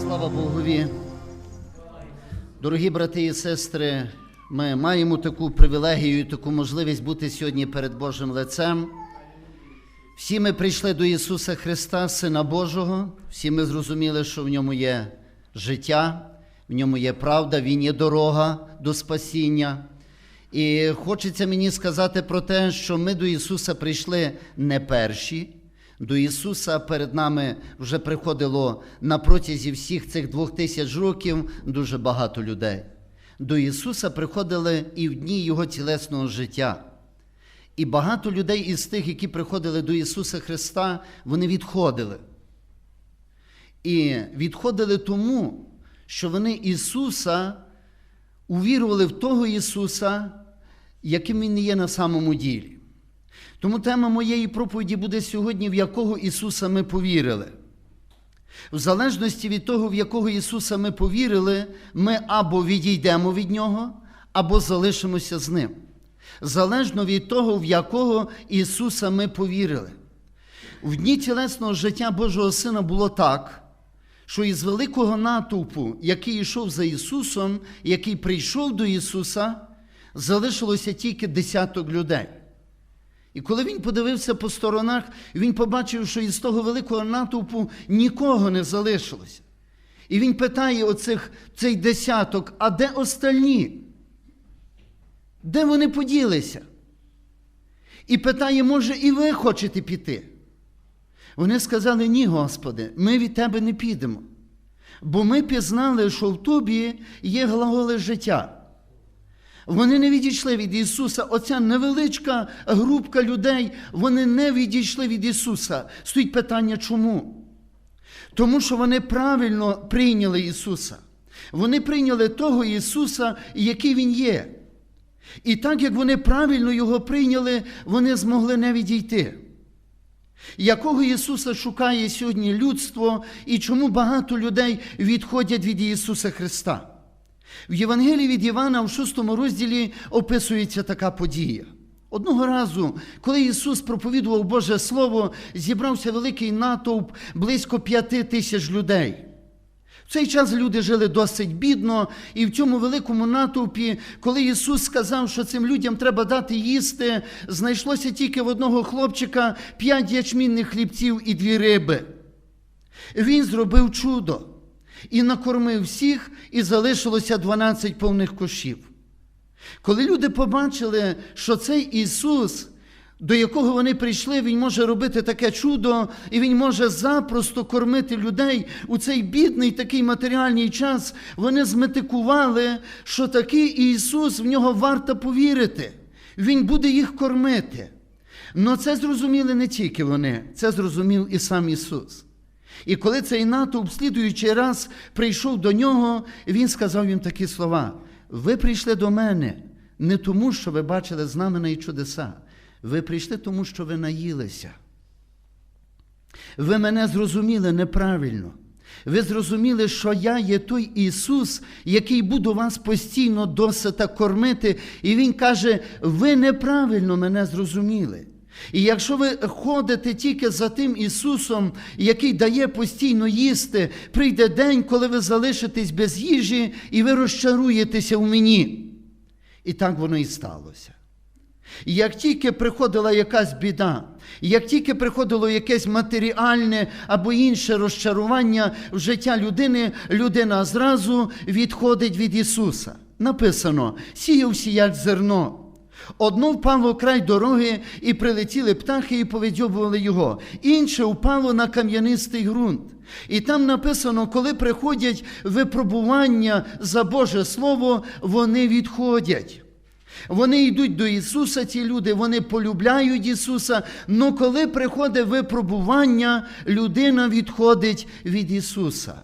Слава Богові. Дорогі брати і сестри, ми маємо таку привілегію, і таку можливість бути сьогодні перед Божим лицем. Всі ми прийшли до Ісуса Христа, Сина Божого. Всі ми зрозуміли, що в ньому є життя, в ньому є правда, Він є дорога до спасіння. І хочеться мені сказати про те, що ми до Ісуса прийшли не перші. До Ісуса перед нами вже приходило на протязі всіх цих двох тисяч років дуже багато людей. До Ісуса приходили і в дні Його тілесного життя. І багато людей із тих, які приходили до Ісуса Христа, вони відходили. І відходили тому, що вони Ісуса увірували в того Ісуса, яким Він є на самому ділі. Тому тема моєї проповіді буде сьогодні, в якого Ісуса ми повірили. В залежності від того, в якого Ісуса ми повірили, ми або відійдемо від Нього, або залишимося з Ним. Залежно від того, в якого Ісуса ми повірили. В дні тілесного життя Божого Сина було так, що із великого натовпу, який йшов за Ісусом, який прийшов до Ісуса, залишилося тільки десяток людей. І коли він подивився по сторонах, він побачив, що із того великого натовпу нікого не залишилося. І він питає оцих, цей десяток, а де остальні? Де вони поділися? І питає, може, і ви хочете піти? Вони сказали: ні, Господи, ми від Тебе не підемо. Бо ми пізнали, що в тобі є глаголи життя. Вони не відійшли від Ісуса. Оця невеличка групка людей, вони не відійшли від Ісуса. Стоїть питання, чому? Тому що вони правильно прийняли Ісуса. Вони прийняли того Ісуса, який Він є. І так як вони правильно Його прийняли, вони змогли не відійти. Якого Ісуса шукає сьогодні людство і чому багато людей відходять від Ісуса Христа? В Євангелії від Івана в шостому розділі описується така подія. Одного разу, коли Ісус проповідував Боже Слово, зібрався великий натовп близько п'яти тисяч людей. В цей час люди жили досить бідно, і в цьому великому натовпі, коли Ісус сказав, що цим людям треба дати їсти, знайшлося тільки в одного хлопчика п'ять ячмінних хлібців і дві риби. Він зробив чудо і накормив всіх, і залишилося 12 повних кошів. Коли люди побачили, що цей Ісус, до якого вони прийшли, Він може робити таке чудо, і Він може запросто кормити людей у цей бідний такий матеріальний час, вони зметикували, що такий Ісус в нього варто повірити. Він буде їх кормити. Но це зрозуміли не тільки вони, це зрозумів і сам Ісус. І коли цей натовп слідуючий раз прийшов до нього, він сказав їм такі слова: ви прийшли до мене не тому, що ви бачили знамена і чудеса. Ви прийшли тому, що ви наїлися. Ви мене зрозуміли неправильно. Ви зрозуміли, що я є той Ісус, який буду вас постійно досита кормити. І Він каже: ви неправильно мене зрозуміли. І якщо ви ходите тільки за тим Ісусом, який дає постійно їсти, прийде день, коли ви залишитесь без їжі, і ви розчаруєтеся в мені. І так воно і сталося. І як тільки приходила якась біда, як тільки приходило якесь матеріальне або інше розчарування в життя людини, людина зразу відходить від Ісуса. Написано: сіяв сіять зерно. Одно впало край дороги, і прилетіли птахи і повидьобували його, інше впало на кам'янистий ґрунт. І там написано, коли приходять випробування за Боже Слово, вони відходять. Вони йдуть до Ісуса, ці люди, вони полюбляють Ісуса, але коли приходить випробування, людина відходить від Ісуса.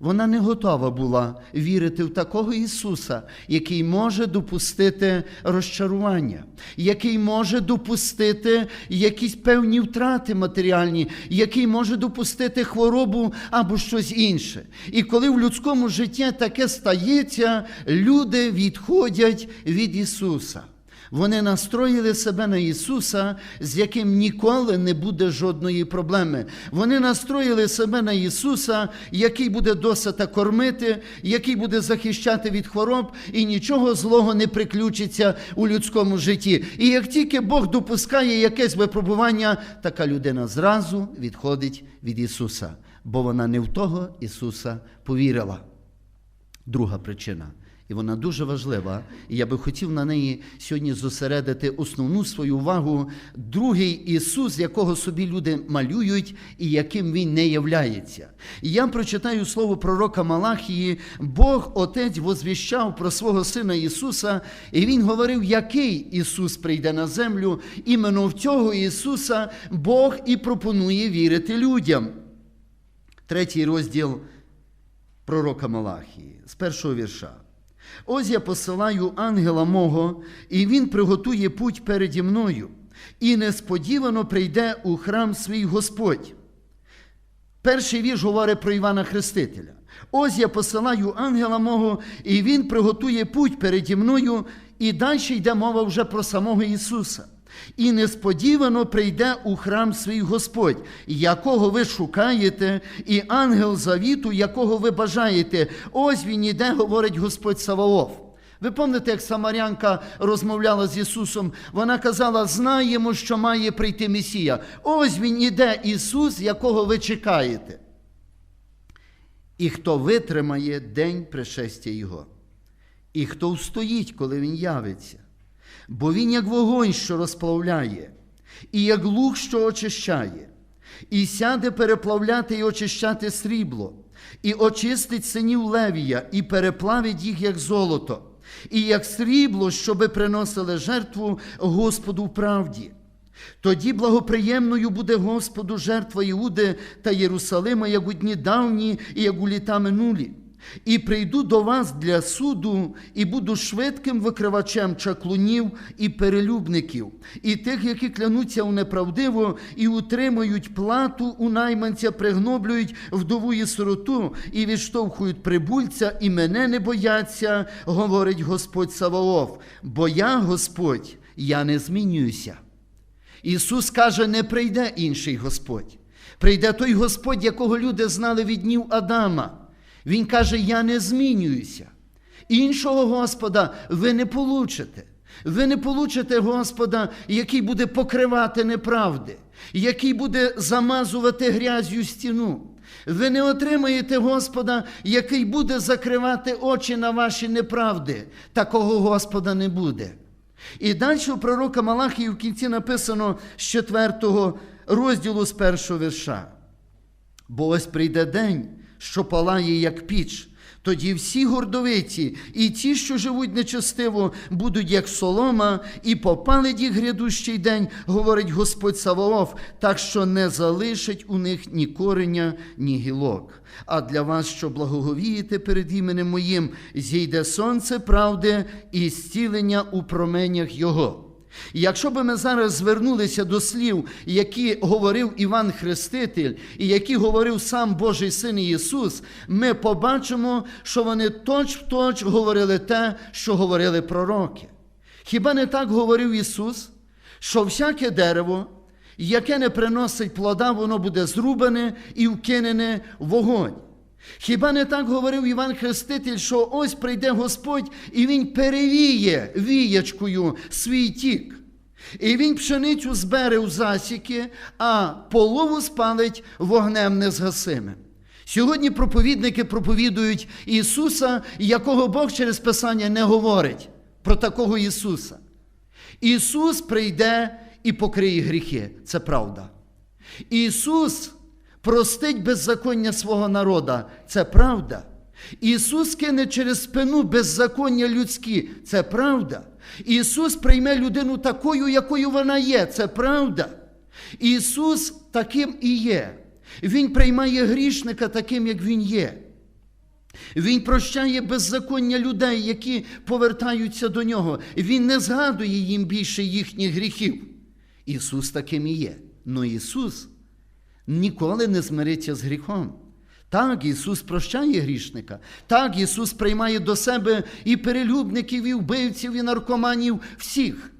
Вона не готова була вірити в такого Ісуса, який може допустити розчарування, який може допустити якісь певні втрати матеріальні, який може допустити хворобу або щось інше. І коли в людському житті таке стається, люди відходять від Ісуса. Вони настроїли себе на Ісуса, з яким ніколи не буде жодної проблеми. Вони настроїли себе на Ісуса, який буде досита кормити, який буде захищати від хвороб, і нічого злого не приключиться у людському житті. І як тільки Бог допускає якесь випробування, така людина зразу відходить від Ісуса, бо вона не в того Ісуса повірила. Друга причина. І вона дуже важлива, і я би хотів на неї сьогодні зосередити основну свою увагу. Другий Ісус, якого собі люди малюють і яким Він не являється. І я прочитаю слово пророка Малахії, Бог Отець возвіщав про свого Сина Ісуса, і Він говорив, який Ісус прийде на землю. Іменно в цього Ісуса Бог і пропонує вірити людям. Третій розділ пророка Малахії з першого вірша. Ось я посилаю ангела мого, і він приготує путь переді мною, і несподівано прийде у храм свій Господь. Перший вірш говорить про Івана Хрестителя. Ось я посилаю ангела мого, і він приготує путь переді мною, і далі йде мова вже про самого Ісуса. І несподівано прийде у храм свій Господь, якого ви шукаєте, і ангел завіту, якого ви бажаєте. Ось він іде, говорить Господь Саваоф. Ви пам'ятаєте, як Самарянка розмовляла з Ісусом? Вона казала: знаємо, що має прийти Месія. Ось він іде, Ісус, якого ви чекаєте. І хто витримає день пришестя Його, і хто встоїть, коли Він явиться. Бо він як вогонь, що розплавляє, і як лук, що очищає, і сяде переплавляти і очищати срібло, і очистить синів левія, і переплавить їх, як золото, і як срібло, щоби приносили жертву Господу в правді. Тоді благоприємною буде Господу жертва Іуди та Єрусалима, як у дні давні і як у літа минулі. І прийду до вас для суду, і буду швидким викривачем чаклунів і перелюбників, і тих, які клянуться у неправдиво, і утримують плату у найманця, пригноблюють вдову і сироту, і відштовхують прибульця, і мене не бояться, говорить Господь Саваоф. Бо я, Господь, я не змінююся. Ісус каже, не прийде інший Господь. Прийде той Господь, якого люди знали від днів Адама. Він каже: Я не змінююся. Іншого Господа ви не получите. Ви не получите Господа, який буде покривати неправди, який буде замазувати грязю стіну. Ви не отримаєте Господа, який буде закривати очі на ваші неправди. Такого Господа не буде. І далі у пророка Малахії в кінці написано з 4 розділу з першого вірша. Бо ось прийде день, що палає, як піч. Тоді всі гордовиці і ті, що живуть нечестиво, будуть як солома, і попалить їх грядущий день, говорить Господь Саваоф, так що не залишить у них ні кореня, ні гілок. А для вас, що благоговієте перед іменем моїм, зійде сонце правди і зцілення у променях Його. Якщо б ми зараз звернулися до слів, які говорив Іван Хреститель, і які говорив сам Божий Син Ісус, ми побачимо, що вони точ в точ говорили те, що говорили пророки. Хіба не так говорив Ісус, що всяке дерево, яке не приносить плода, воно буде зрубане і вкинене в вогонь? Хіба не так говорив Іван Хреститель, що ось прийде Господь і Він перевіє віячкою свій тік. І він пшеницю збере у засіки, а полову спалить вогнем незгасимим. Сьогодні проповідники проповідують Ісуса, якого Бог через Писання не говорить про такого Ісуса. Ісус прийде і покриє гріхи. Це правда. Ісус простить беззаконня свого народа. Це правда. Ісус кине через спину беззаконня людські. Це правда. Ісус прийме людину такою, якою вона є. Це правда. Ісус таким і є. Він приймає грішника таким, як Він є. Він прощає беззаконня людей, які повертаються до нього. Він не згадує їм більше їхніх гріхів. Ісус таким і є. Но Ісус ніколи не змириться з гріхом. Так, Ісус прощає грішника. Так, Ісус приймає до себе і перелюбників, і вбивців, і наркоманів, всіх.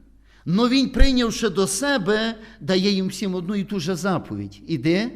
Но Він, прийнявши до себе, дає їм всім одну і ту же заповідь: іди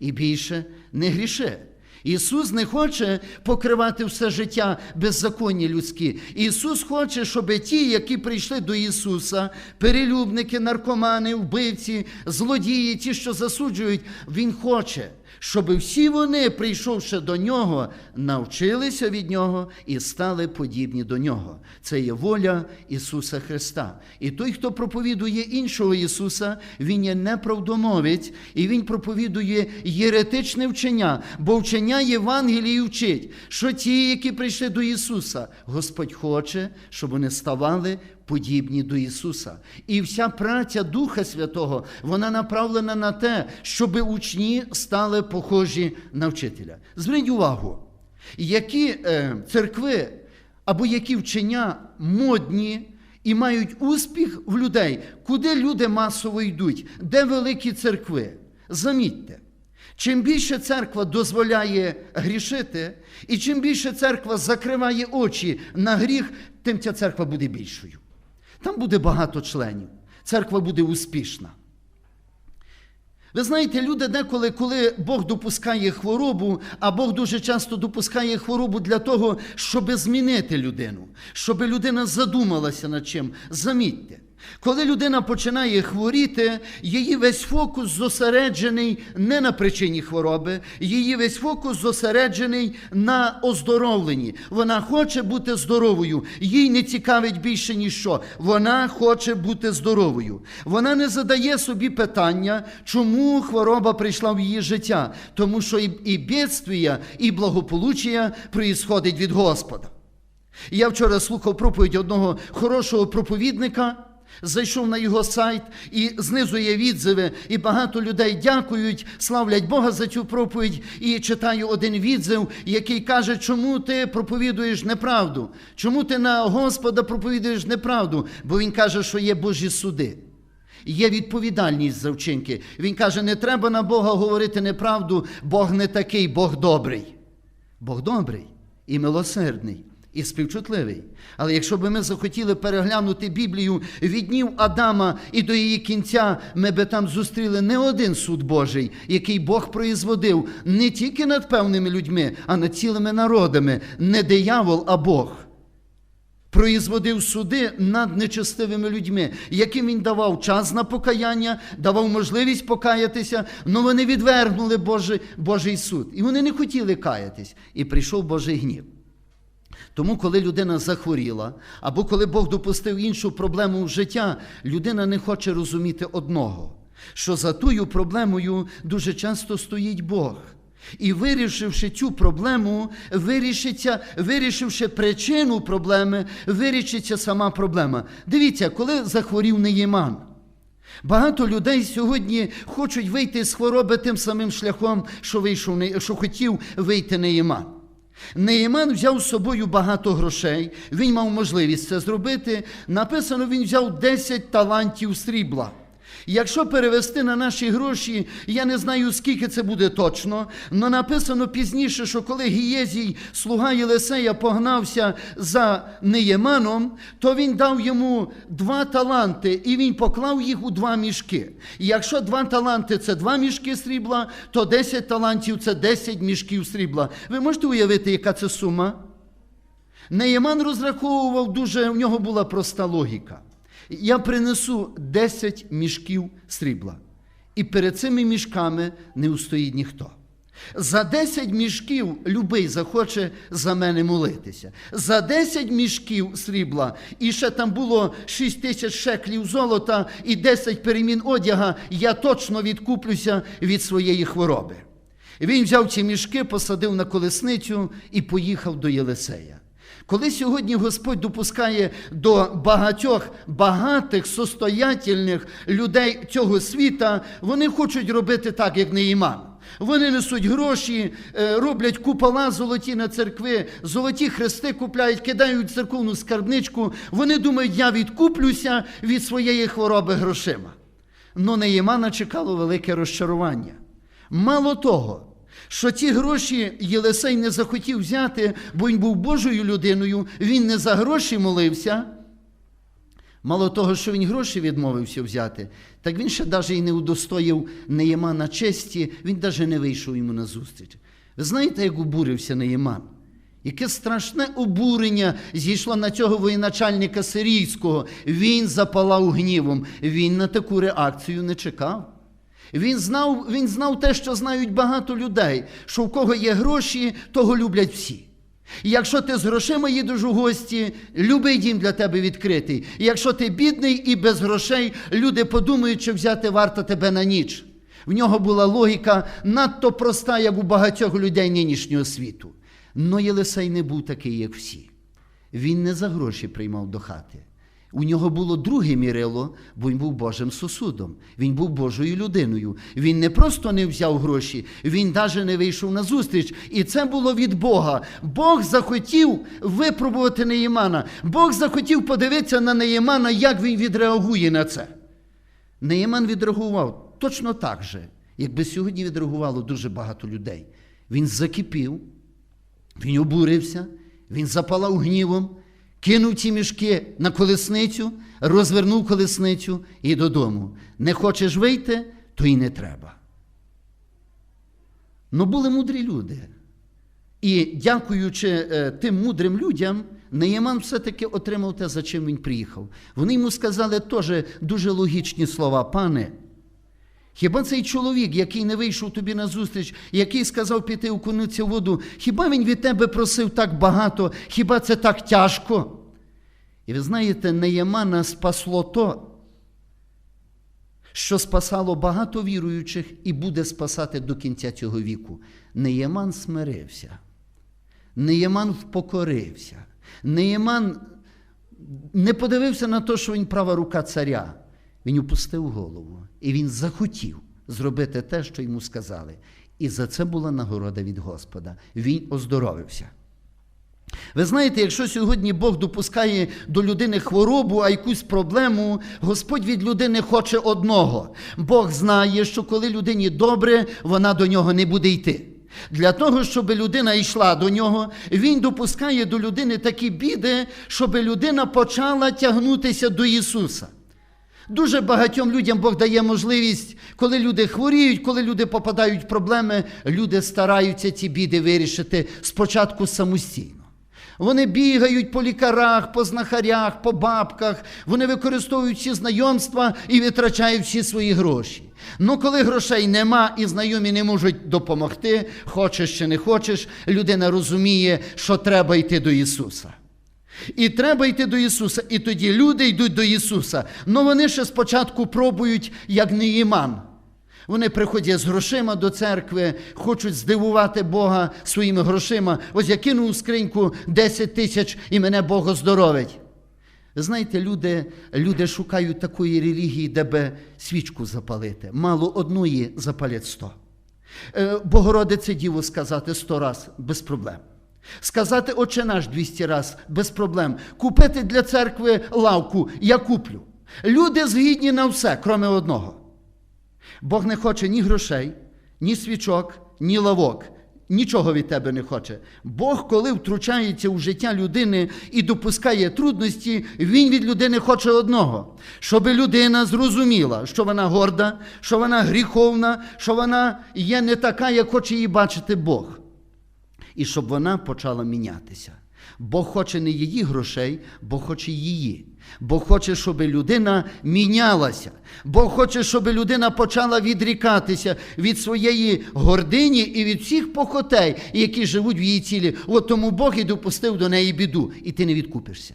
і більше не гріши. Ісус не хоче покривати все життя беззаконні людські. Ісус хоче, щоб ті, які прийшли до Ісуса, перелюбники, наркомани, вбивці, злодії, ті, що засуджують, Він хоче, щоб всі вони, прийшовши до Нього, навчилися від Нього і стали подібні до Нього. Це є воля Ісуса Христа. І той, хто проповідує іншого Ісуса, Він є неправдомовець, і Він проповідує єретичне вчення, бо вчення Євангелії вчить, що ті, які прийшли до Ісуса, Господь хоче, щоб вони ставали подібні до Ісуса. І вся праця Духа Святого, вона направлена на те, щоб учні стали похожі на вчителя. Зверніть увагу, які е, церкви або які вчення модні і мають успіх в людей, куди люди масово йдуть, де великі церкви. Замітьте. Чим більше церква дозволяє грішити, і чим більше церква закриває очі на гріх, тим ця церква буде більшою. Там буде багато членів. Церква буде успішна. Ви знаєте, люди деколи, коли Бог допускає хворобу, а Бог дуже часто допускає хворобу для того, щоб змінити людину, щоб людина задумалася над чим. Замітьте, коли людина починає хворіти, її весь фокус зосереджений не на причині хвороби, її весь фокус зосереджений на оздоровленні. Вона хоче бути здоровою, їй не цікавить більше ніщо. Вона хоче бути здоровою. Вона не задає собі питання, чому хвороба прийшла в її життя, тому що і, бідствія, і благополуччя проїсходить від Господа. Я вчора слухав проповідь одного хорошого проповідника. Зайшов на його сайт і знизу є відзиви, і багато людей дякують, славлять Бога за цю проповідь. І читаю один відзив, який каже, чому ти проповідуєш неправду? Чому ти на Господа проповідуєш неправду? Бо він каже, що є Божі суди. Є відповідальність за вчинки. Він каже: не треба на Бога говорити неправду, Бог не такий, Бог добрий. Бог добрий і милосердний. І співчутливий. Але якщо б ми захотіли переглянути Біблію від днів Адама і до її кінця, ми би там зустріли не один суд Божий, який Бог производив не тільки над певними людьми, а над цілими народами, не диявол, а Бог. Производив суди над нечестивими людьми, яким він давав час на покаяння, давав можливість покаятися, але вони відвергнули Божий, Божий суд. І вони не хотіли каятись. І прийшов Божий гнів. Тому, коли людина захворіла, або коли Бог допустив іншу проблему в життя, людина не хоче розуміти одного, що за тою проблемою дуже часто стоїть Бог. І вирішивши цю проблему, вирішиться, вирішивши причину проблеми, вирішиться сама проблема. Дивіться, коли захворів Неєман. Багато людей сьогодні хочуть вийти з хвороби тим самим шляхом, що вийшов, що хотів вийти Неєман. Неєман взяв з собою багато грошей, він мав можливість це зробити. Написано, він взяв 10 талантів срібла. Якщо перевести на наші гроші, я не знаю, скільки це буде точно, але написано пізніше, що коли Гієзій, слуга Єлисея, погнався за Неєманом, то він дав йому два таланти, і він поклав їх у два мішки. І якщо два таланти це два мішки срібла, то 10 талантів це 10 мішків срібла. Ви можете уявити, яка це сума? Неєман розраховував дуже, в нього була проста логіка. Я принесу 10 мішків срібла, і перед цими мішками не устоїть ніхто. За 10 мішків любий захоче за мене молитися. За 10 мішків срібла, і ще там було 6 тисяч шеклів золота і 10 перемін одяга, я точно відкуплюся від своєї хвороби. Він взяв ці мішки, посадив на колесницю і поїхав до Єлисея. Коли сьогодні Господь допускає до багатьох багатих, состоятельних людей цього світа, вони хочуть робити так, як Неїман. Вони несуть гроші, е, роблять купола золоті на церкви, золоті хрести купляють, кидають церковну скарбничку. Вони думають, я відкуплюся від своєї хвороби грошима. Но Неємана чекало велике розчарування. Мало того, що ті гроші Єлисей не захотів взяти, бо він був Божою людиною, він не за гроші молився. Мало того, що він гроші відмовився взяти, так він ще навіть і не удостоїв Неємана честі, він навіть не вийшов йому на зустріч. Ви знаєте, як обурився Неєман? Яке страшне обурення зійшло на цього воєначальника сирійського. Він запалав гнівом. Він на таку реакцію не чекав. Він знав, він знав те, що знають багато людей, що в кого є гроші, того люблять всі. І якщо ти з грошима їдеш у гості, любий дім для тебе відкритий. І якщо ти бідний і без грошей, люди подумають, що взяти варто тебе на ніч. В нього була логіка надто проста, як у багатьох людей нинішнього світу. Но Єлисей не був такий, як всі. Він не за гроші приймав до хати. У нього було друге мірило, бо він був Божим сосудом. Він був Божою людиною. Він не просто не взяв гроші, він навіть не вийшов на зустріч. І це було від Бога. Бог захотів випробувати Неємана. Бог захотів подивитися на Неємана, як він відреагує на це. Неєман відреагував точно так же, якби сьогодні відреагувало дуже багато людей. Він закипів, він обурився, він запалав гнівом, кинув ті мішки на колесницю, розвернув колесницю і додому. Не хочеш вийти, то й не треба. Ну були мудрі люди. І дякуючи е, тим мудрим людям, Неєман все-таки отримав те, за чим він приїхав. Вони йому сказали теж дуже логічні слова, пане. Хіба цей чоловік, який не вийшов тобі на зустріч, який сказав піти окунутися в воду, хіба він від тебе просив так багато, хіба це так тяжко? І ви знаєте, Неємана спасло то, що спасало багато віруючих і буде спасати до кінця цього віку. Неєман смирився, Неєман впокорився, Неєман не подивився на те, що він права рука царя. Він опустив голову, і він захотів зробити те, що йому сказали. І за це була нагорода від Господа. Він оздоровився. Ви знаєте, якщо сьогодні Бог допускає до людини хворобу, а якусь проблему, Господь від людини хоче одного. Бог знає, що коли людині добре, вона до нього не буде йти. Для того, щоб людина йшла до нього, він допускає до людини такі біди, щоб людина почала тягнутися до Ісуса. Дуже багатьом людям Бог дає можливість, коли люди хворіють, коли люди попадають в проблеми, люди стараються ці біди вирішити спочатку самостійно. Вони бігають по лікарах, по знахарях, по бабках, вони використовують всі знайомства і витрачають всі свої гроші. Ну, коли грошей нема і знайомі не можуть допомогти, хочеш чи не хочеш, людина розуміє, що треба йти до Ісуса. І треба йти до Ісуса. І тоді люди йдуть до Ісуса. Ну вони ще спочатку пробують, як Неїман. Вони приходять з грошима до церкви, хочуть здивувати Бога своїми грошима. Ось я кину у скриньку 10 тисяч і мене Бог оздоровить. Знаєте, люди, люди шукають такої релігії, де би свічку запалити. Мало одної запалять сто. Е, Богородице Діву сказати сто раз без проблем. Сказати Отче наш 200 раз без проблем. Купити для церкви лавку я куплю. Люди згідні на все, кроме одного. Бог не хоче ні грошей, ні свічок, ні лавок. Нічого від тебе не хоче. Бог, коли втручається у життя людини і допускає трудності, Він від людини хоче одного, щоб людина зрозуміла, що вона горда, що вона гріховна, що вона є не така, як хоче її бачити Бог і щоб вона почала мінятися. Бог хоче не її грошей, Бог хоче її. Бог хоче, щоб людина мінялася. Бог хоче, щоб людина почала відрікатися від своєї гордині і від всіх похотей, які живуть в її цілі. От тому Бог і допустив до неї біду, і ти не відкупишся.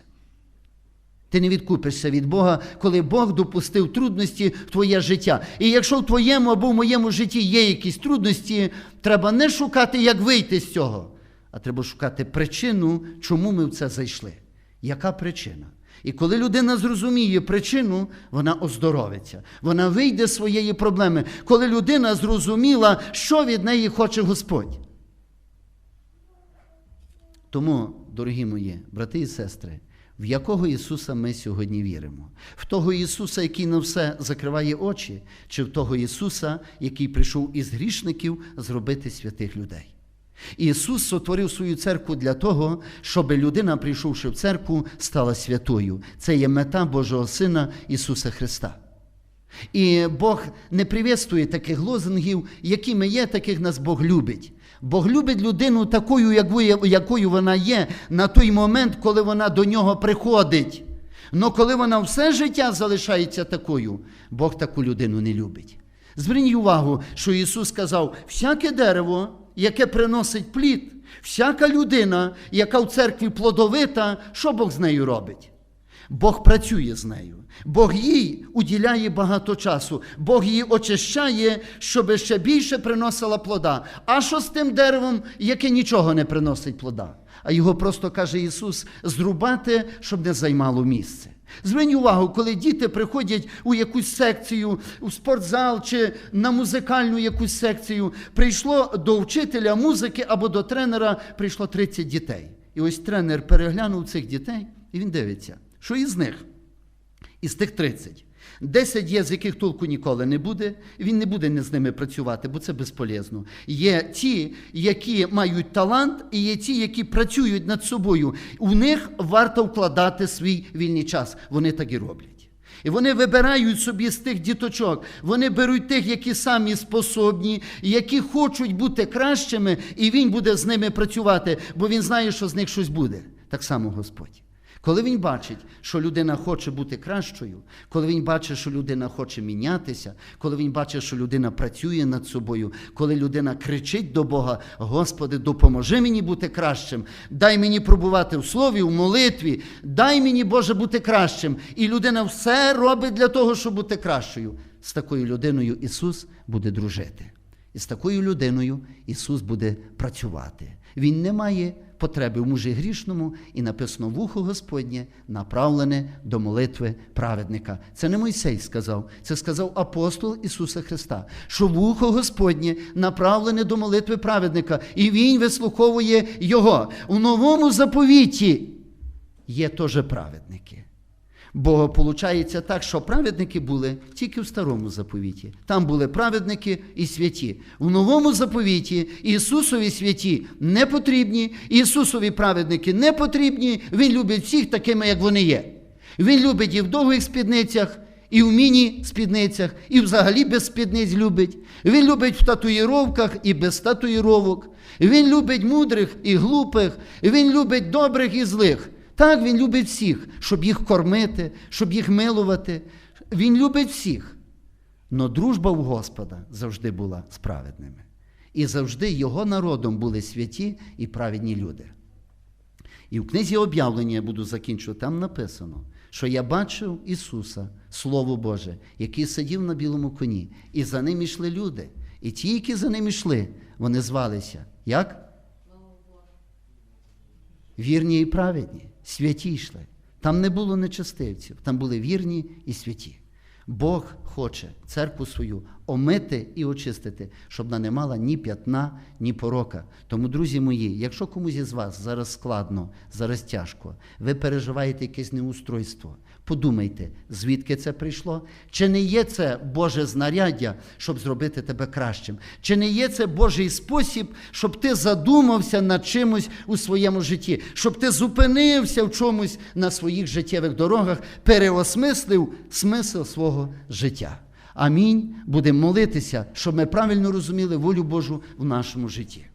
Ти не відкупишся від Бога, коли Бог допустив трудності в твоє життя. І якщо в твоєму або в моєму житті є якісь трудності, треба не шукати, як вийти з цього, а треба шукати причину, чому ми в це зайшли. Яка причина? І коли людина зрозуміє причину, вона оздоровиться. Вона вийде з своєї проблеми. Коли людина зрозуміла, що від неї хоче Господь. Тому, дорогі мої брати і сестри, В якого Ісуса ми сьогодні віримо? В того Ісуса, який на все закриває очі, чи в того Ісуса, який прийшов із грішників зробити святих людей? Ісус сотворив свою церкву для того, щоб людина, прийшовши в церкву, стала святою. Це є мета Божого Сина Ісуса Христа. І Бог не привітствує таких лозунгів, якими є, таких нас Бог любить. Бог любить людину такою, якою- вона є, на той момент, коли вона до нього приходить. Но коли вона все життя залишається такою, Бог таку людину не любить. Зверніть увагу, що Ісус сказав: всяке дерево, яке приносить плід, всяка людина, яка в церкві плодовита, що Бог з нею робить? Бог працює з нею. Бог їй уділяє багато часу. Бог її очищає, щоб ще більше приносила плода. А що з тим деревом, яке нічого не приносить плода? А його просто каже Ісус: зрубати, щоб не займало місце. Зверніть увагу, коли діти приходять у якусь секцію, у спортзал чи на музикальну якусь секцію, прийшло до вчителя музики або до тренера прийшло 30 дітей. І ось тренер переглянув цих дітей, і він дивиться, що із них, із тих 30, 10 є, з яких толку ніколи не буде, він не буде з ними працювати, бо це безполезно. Є ті, які мають талант, і є ті, які працюють над собою. У них варто вкладати свій вільний час. Вони так і роблять. І вони вибирають собі з тих діточок, вони беруть тих, які самі способні, які хочуть бути кращими, і він буде з ними працювати, бо він знає, що з них щось буде. Так само Господь. Коли він бачить, що людина хоче бути кращою, коли він бачить, що людина хоче мінятися, коли він бачить, що людина працює над собою, коли людина кричить до Бога: Господи, допоможи мені бути кращим, дай мені пробувати в слові, в молитві, дай мені, Боже, бути кращим. І людина все робить для того, щоб бути кращою. З такою людиною Ісус буде дружити. І з такою людиною Ісус буде працювати. Він не має потреби в мужі грішному, і написано вухо Господнє, направлене до молитви праведника. Це не Мойсей сказав, це сказав апостол Ісуса Христа, що вухо Господнє направлене до молитви праведника, і Він вислуховує Його. У новому заповіті є теж праведники. Бо виходить так, що праведники були тільки в старому заповіті. Там були праведники і святі. В новому заповіті Ісусові святі не потрібні, Ісусові праведники не потрібні. Він любить всіх такими, як вони є. Він любить і в довгих спідницях, і в міні-спідницях, і взагалі без спідниць любить. Він любить в татуїровках і без татуїровок. Він любить мудрих і глупих. Він любить добрих і злих. Так, він любить всіх, щоб їх кормити, щоб їх милувати. Він любить всіх. Но дружба у Господа завжди була з праведними. І завжди його народом були святі і праведні люди. І в книзі об'явлення я буду закінчувати, там написано, що я бачив Ісуса, Слово Боже, який сидів на білому коні, і за ним йшли люди. І ті, які за ним йшли, вони звалися. Як? Вірні і праведні, святі йшли. Там не було нечестивців, там були вірні і святі. Бог хоче церкву свою омити і очистити, щоб вона не мала ні п'ятна, ні порока. Тому, друзі мої, якщо комусь із вас зараз складно, зараз тяжко, ви переживаєте якесь неустройство, подумайте, звідки це прийшло? Чи не є це Боже знаряддя, щоб зробити тебе кращим? Чи не є це Божий спосіб, щоб ти задумався над чимось у своєму житті, щоб ти зупинився в чомусь на своїх життєвих дорогах, переосмислив смисл свого життя? Амінь. Будемо молитися, щоб ми правильно розуміли волю Божу в нашому житті.